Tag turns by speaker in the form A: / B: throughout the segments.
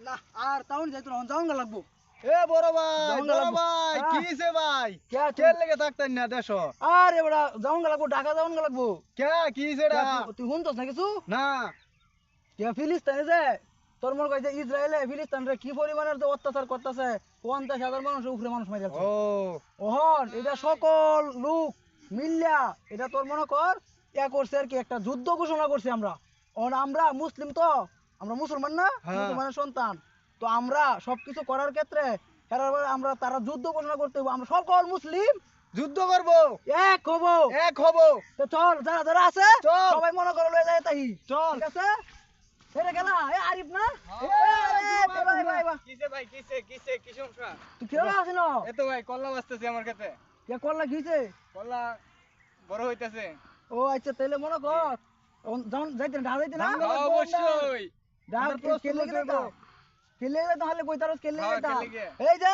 A: না আর টাউন যাইতো না যাওন লাগবো।
B: এ বড় ভাই বড় ভাই
A: হ্যাঁ।
B: কি হইছে ভাই?
A: কে
B: কে লেগে থাকতেন না দেশ?
A: আরে বড়া যাওন লাগবো ঢাকা যাওন লাগবো।
B: কে কি হইছে এটা
A: তুই শুনতস না কিছু?
B: না।
A: কে ফিলিস্তিনে যে? তোর মনে কইছে ইসরায়েলে ফিলিস্তিনরে কি পরিমাণের যে অত্যাচার করতেছে? পঞ্চাশ হাজার মানুষের উপরে মানুষ মারি
B: ও।
A: ওহন এটা সকল লোক মিল্লা এটা তোর মনে কর ইয়া করছে আর কি একটা যুদ্ধ ঘোষণা করছি আমরা। আমরা মুসলিম তো আমরা মুসলমান না
B: হ্যাঁ।
A: মুসলমানের সন্তান। তো আমরা সবকিছু করার ক্ষেত্রে আমরা তারা যুদ্ধ ঘোষণা করতে হইব। আমরা সকল মুসলিম
B: যুদ্ধ করব।
A: এক হব।
B: এক হব।
A: তো চল যারা যারা আছে সবাই মনে করে লয়ে যায় তাই
B: চল।
A: ঠিক আছে? এটা গেলা। এ আরিফ না? এ, এ, এ, ভাই, ভাই, ভাই।
B: কিসে ভাই কিসে কিসে কি সমস্যা?
A: তুই কেমন আছিস না
B: এত ভাই কল্লা বাজতেছে আমার কাছে
A: কে করলা ঘিছে
B: কল্লা বড় হইতাছে।
A: ও আচ্ছা তাহলে মনে কর যখন যাইতে ঢা যাইতে না
B: হ্যাঁ, অবশ্যই।
A: গেলে গেলে তাহলে
B: হ্যাঁ,
A: গেলে এই যে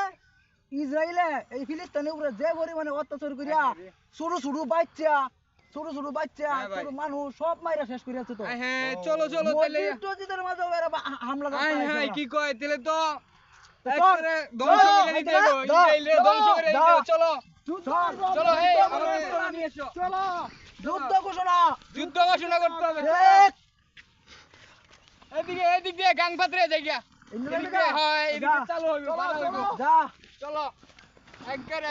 A: ইসরায়েলে এই ফিলিস্তিনের উপরে যে পরিমাণে অত্যাচার করিয়া
B: রে।
A: ছোট ছোট বাচ্চা ছোট ছোট বাচ্চা ছোট মানুষ সব মাইরা শেষ করিয়াছে তো।
B: হ্যাঁ চলো চলো তাহলে।
A: মসজিদের মাঝে ওরা হামলা করতে
B: হায় কি কয় তাহলে তো
A: তো
B: একবারে ধ্বংস করে দিতে
A: চল,
B: হইবো ধ্বংস করে দিতে হইবো, চলো।
A: চলো
B: এই
A: যুদ্ধ ঘোষণা, চলো যুদ্ধ ঘোষণা।
B: যুদ্ধ ঘোষণা করতে হবে। এদিকে এদিক দিয়ে গাং পাত্রে যাই গিয়া। হয় এদিকে চালু হইবে
A: চলো,
B: একবারে